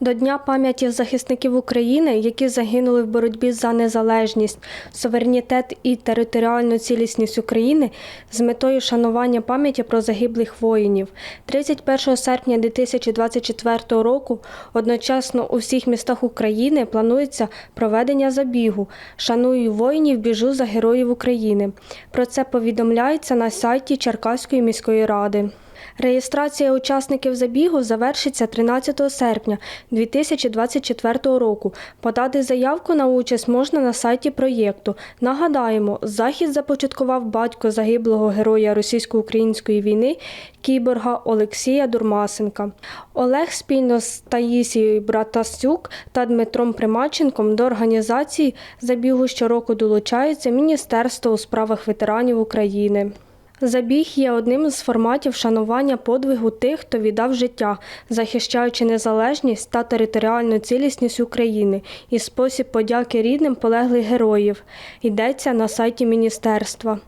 До Дня пам'яті захисників України, які загинули в боротьбі за незалежність, суверенітет і територіальну цілісність України з метою шанування пам'яті про загиблих воїнів. 31 серпня 2024 року одночасно у всіх містах України планується проведення забігу Шаную воїнів, біжу за героїв України. Про це повідомляється на сайті Черкаської міської ради. Реєстрація учасників забігу завершиться 13 серпня 2024 року. Подати заявку на участь можна на сайті проєкту. Нагадаємо, захід започаткував батько загиблого героя російсько-української війни кіборга Олексія Дурмасенка. Олег спільно з Таїсією Братасюк та Дмитром Примаченком до організації забігу щороку долучається Міністерство у справах ветеранів України. Забіг є одним з форматів шанування подвигу тих, хто віддав життя, захищаючи незалежність та територіальну цілісність України і спосіб подяки рідним полеглих героїв. Йдеться на сайті міністерства.